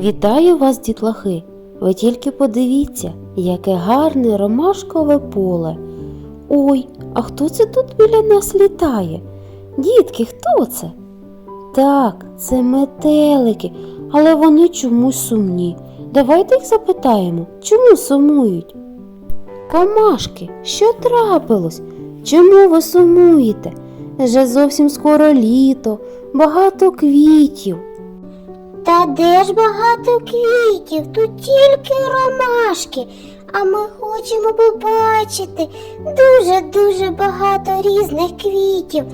Вітаю вас, дітлахи! Ви тільки подивіться, яке гарне ромашкове поле. Ой, а хто це тут біля нас літає? Дітки, хто це? Так, це метелики, але вони чомусь сумні. Давайте їх запитаємо, чому сумують? Камашки, що трапилось? Чому ви сумуєте? Вже зовсім скоро літо, багато квітів. Та де ж багато квітів, тут тільки ромашки, а ми хочемо побачити дуже-дуже багато різних квітів.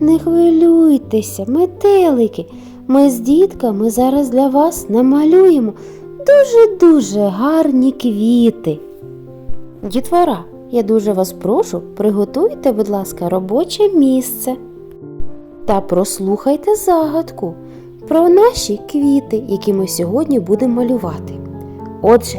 Не хвилюйтеся, метелики. Ми з дітками зараз для вас намалюємо дуже-дуже гарні квіти. Дітвора, я дуже вас прошу, приготуйте, будь ласка, робоче місце та прослухайте загадку про наші квіти, які ми сьогодні будемо малювати. Отже,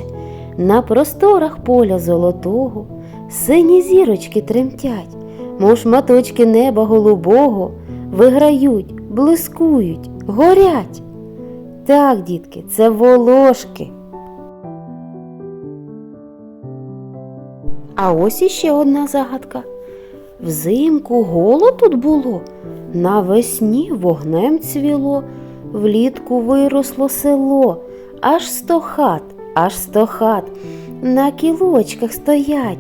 на просторах поля золотого сині зірочки тремтять, мов шматочки неба голубого, виграють, блискують, горять. Так, дітки, це волошки. А ось іще одна загадка. Взимку голо тут було, навесні вогнем цвіло, влітку виросло село, аж сто хат, аж сто хат, на кілочках стоять,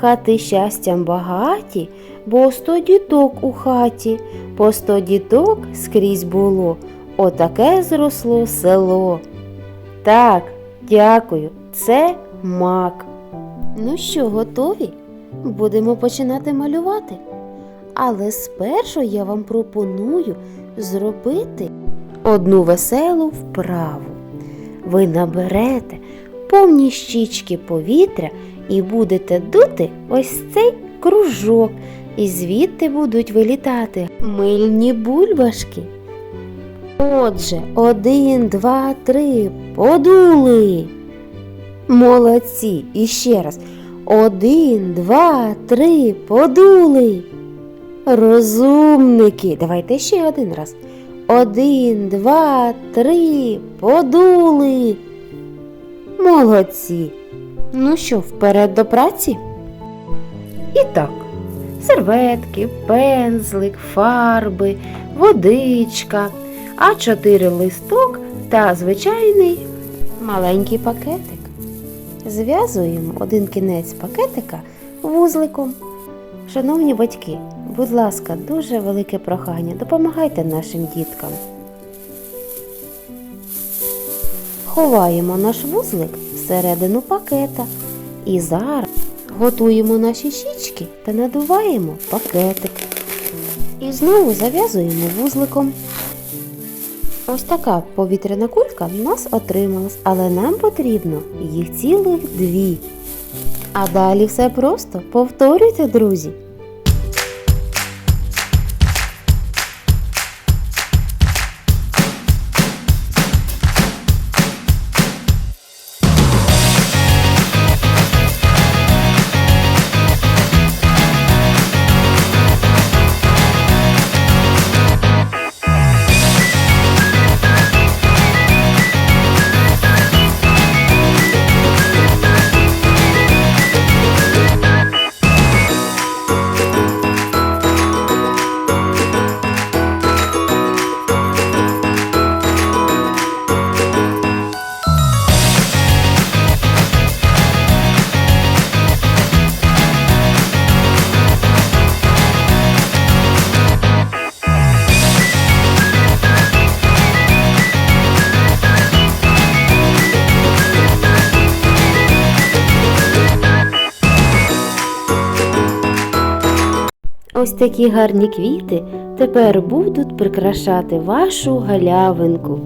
хати щастям багаті, бо сто діток у хаті, по сто діток скрізь було, отаке зросло село. Так, дякую, це мак. Ну що, готові? Будемо починати малювати. Але спершу я вам пропоную зробити одну веселу вправу. Ви наберете повні щічки повітря і будете дути ось цей кружок, і звідти будуть вилітати мильні бульбашки. Отже, один, два, три, подули. Молодці. І ще раз. Один, два, три, подули. Розумники. Давайте ще один раз. Один, два, три, подули. Молодці. Ну що, вперед до праці? І так, серветки, пензлик, фарби, водичка, А4 листок та звичайний маленький пакетик. Зв'язуємо один кінець пакетика вузликом. Шановні батьки, будь ласка, дуже велике прохання, допомагайте нашим діткам. Ховаємо наш вузлик всередину пакета і зараз готуємо наші щічки та надуваємо пакетик. І знову зав'язуємо вузликом. Ось така повітряна кулька в нас отрималась, але нам потрібно їх цілих дві. А далі все просто повторюйте, друзі. Ось такі гарні квіти тепер будуть прикрашати вашу галявинку.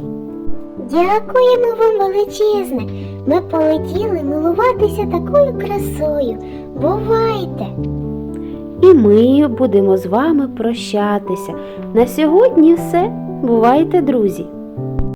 Дякуємо вам величезне. Ми полетіли милуватися такою красою. Бувайте! І ми будемо з вами прощатися. На сьогодні все. Бувайте, друзі!